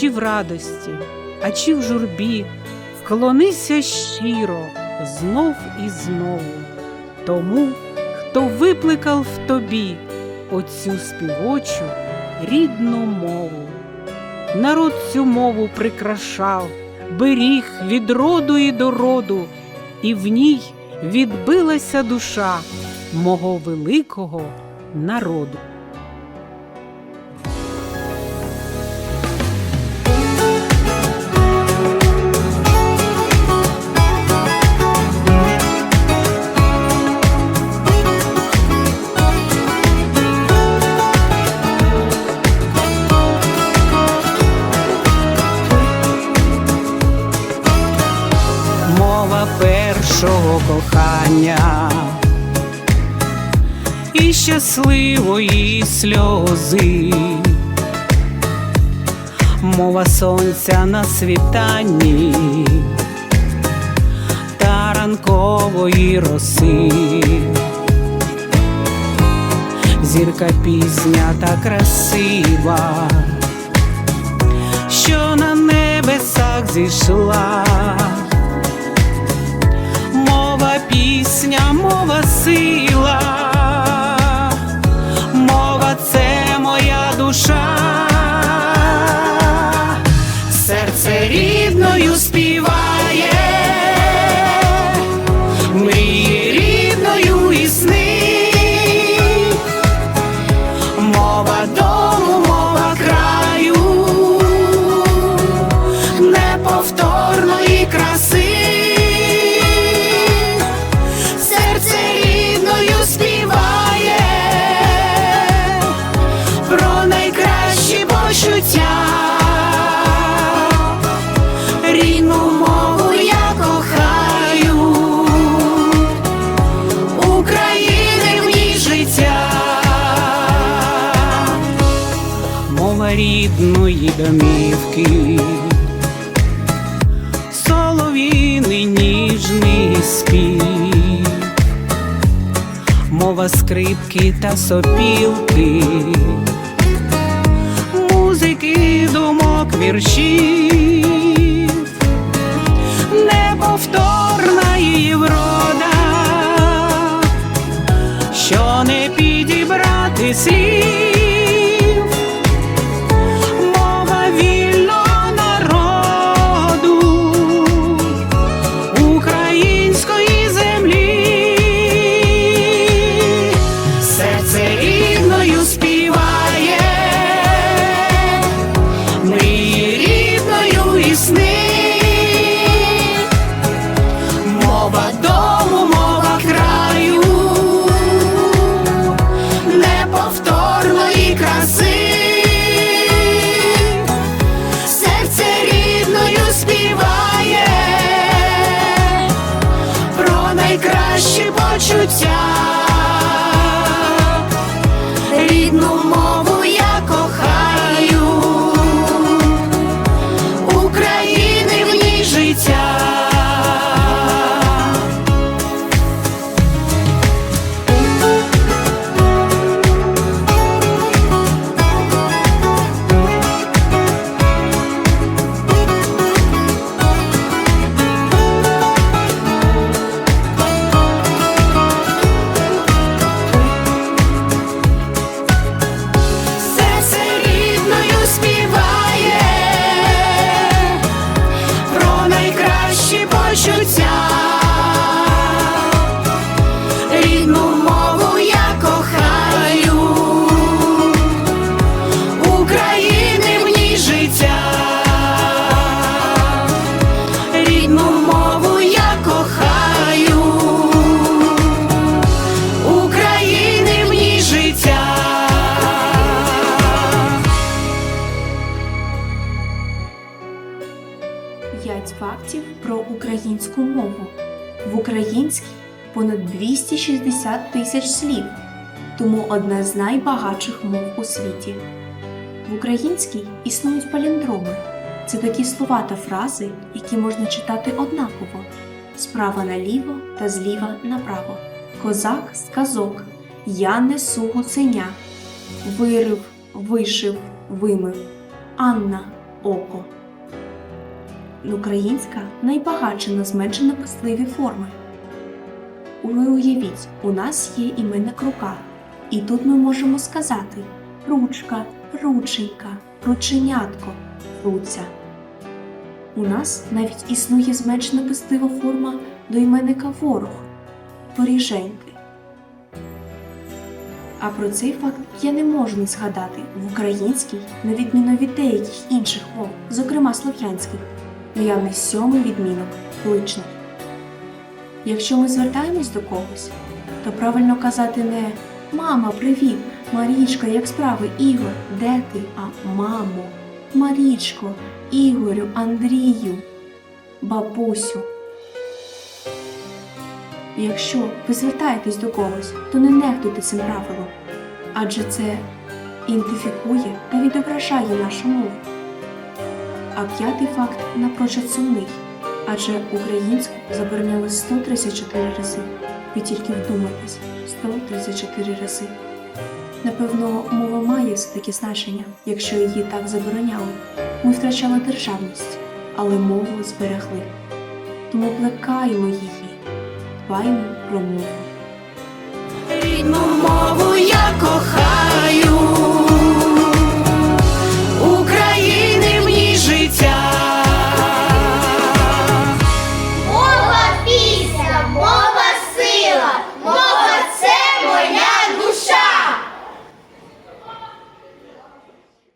чи в радості, а чи в журбі, вклонися щиро знов і знову тому, хто викликав в тобі оцю співочу рідну мову. Народ цю мову прикрашав, беріг від роду і до роду, і в ній відбилася душа мого великого народу. Першого кохання. І щасливої сльози, мова сонця на світанні та ранкової роси. Зірка пізня та красива, що на небесах зійшла пісня, мова сила, рідної домівки. Солов'їний ніжний спів, мова скрипки та сопілки, музики, думок, віршів, неповторна її врода, що не підібрати слів мова дому, мова краю, неповторної краси. Серце рідною співає. Про найкращі почуття, рідну мову В українській понад 260 тисяч слів, тому одна з найбагатших мов у світі. В українській існують паліндроми. Це такі слова та фрази, які можна читати однаково справа наліво та зліва направо. Козак сказок. Я несу гуценя. Вирив, вишив, вимив. Анна. око. Українська найбагатша на зменшено писливі форми. Ви уявіть, у нас є іменник рука, і тут ми можемо сказати ручка, рученька, рученятко, руця. У нас навіть існує зменшена пислива форма до іменника ворог воріженьки. А про цей факт я не можу не згадати в українській, на відміну від деяких інших мов, зокрема слов'янських, наявний сьомий відмінок кличний. Якщо ми звертаємось до когось, то правильно казати не Мама, привіт! Марічка, як справи, Ігор, де ти? А мамо, Марічко, Ігорю, Андрію, бабусю. Якщо ви звертаєтесь до когось, то не нехтуйте цим правилом, адже це ідентифікує та відображає нашу мову. А п'ятий факт напрочуд сумний, адже українську забороняли 134 рази. Ви тільки вдумайтесь, 134 рази. Напевно, мова має все-таки значення, якщо її так забороняли. Ми втрачали державність, але мову зберегли. Тому плекаємо її, дбаймо про мову. Рідну мову я кохаю.